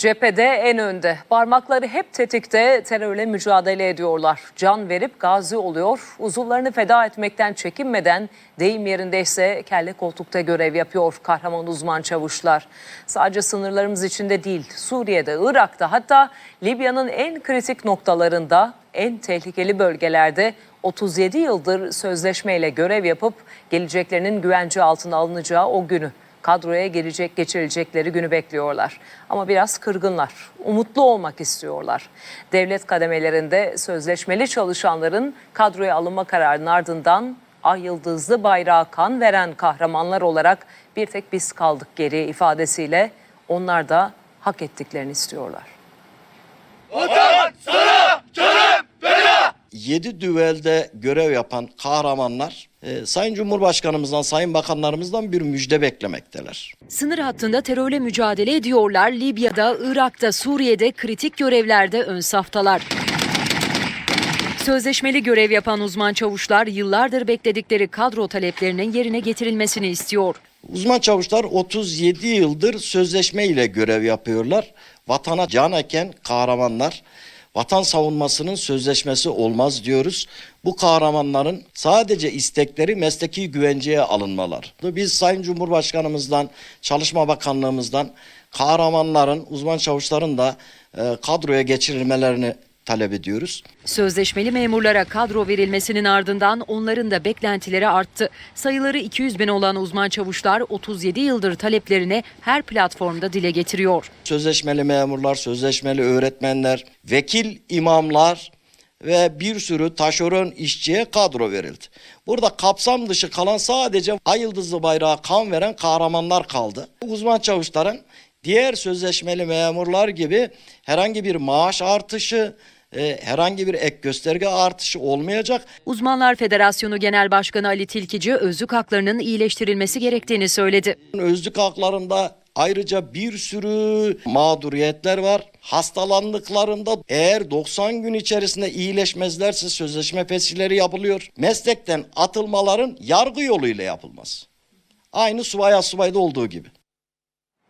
Cephede en önde. Parmakları hep tetikte terörle mücadele ediyorlar. Can verip gazi oluyor. Uzuvlarını feda etmekten çekinmeden deyim yerindeyse kelle koltukta görev yapıyor kahraman uzman çavuşlar. Sadece sınırlarımız içinde değil Suriye'de, Irak'ta hatta Libya'nın en kritik noktalarında en tehlikeli bölgelerde 37 yıldır sözleşmeyle görev yapıp geleceklerinin güvence altına alınacağı o günü kadroya gelecek geçirilecekleri günü bekliyorlar. Ama biraz kırgınlar, umutlu olmak istiyorlar. Devlet kademelerinde sözleşmeli çalışanların kadroya alınma kararının ardından ay yıldızlı bayrağı kan veren kahramanlar olarak bir tek biz kaldık geri ifadesiyle onlar da hak ettiklerini istiyorlar. 7 düvelde görev yapan kahramanlar e, Sayın Cumhurbaşkanımızdan, Sayın Bakanlarımızdan bir müjde beklemekteler. Sınır hattında terörle mücadele ediyorlar. Libya'da, Irak'ta, Suriye'de kritik görevlerde ön saftalar. Sözleşmeli görev yapan uzman çavuşlar yıllardır bekledikleri kadro taleplerinin yerine getirilmesini istiyor. Uzman çavuşlar 37 yıldır sözleşme ile görev yapıyorlar. Vatana can eken kahramanlar. Vatan savunmasının sözleşmesi olmaz diyoruz. Bu kahramanların sadece istekleri mesleki güvenceye alınmalar. Biz Sayın Cumhurbaşkanımızdan, Çalışma Bakanlığımızdan kahramanların, uzman çavuşların da e, kadroya geçirilmelerini talep ediyoruz. Sözleşmeli memurlara kadro verilmesinin ardından onların da beklentileri arttı. Sayıları 200 bin olan uzman çavuşlar 37 yıldır taleplerini her platformda dile getiriyor. Sözleşmeli memurlar, sözleşmeli öğretmenler, vekil imamlar ve bir sürü taşeron işçiye kadro verildi. Burada kapsam dışı kalan sadece ay yıldızlı bayrağı kan veren kahramanlar kaldı. Uzman çavuşların diğer sözleşmeli memurlar gibi herhangi bir maaş artışı, e, herhangi bir ek gösterge artışı olmayacak. Uzmanlar Federasyonu Genel Başkanı Ali Tilkici özlük haklarının iyileştirilmesi gerektiğini söyledi. Özlük haklarında ayrıca bir sürü mağduriyetler var. Hastalandıklarında eğer 90 gün içerisinde iyileşmezlerse sözleşme fesihleri yapılıyor. Meslekten atılmaların yargı yoluyla yapılması. Aynı subaya subayda olduğu gibi.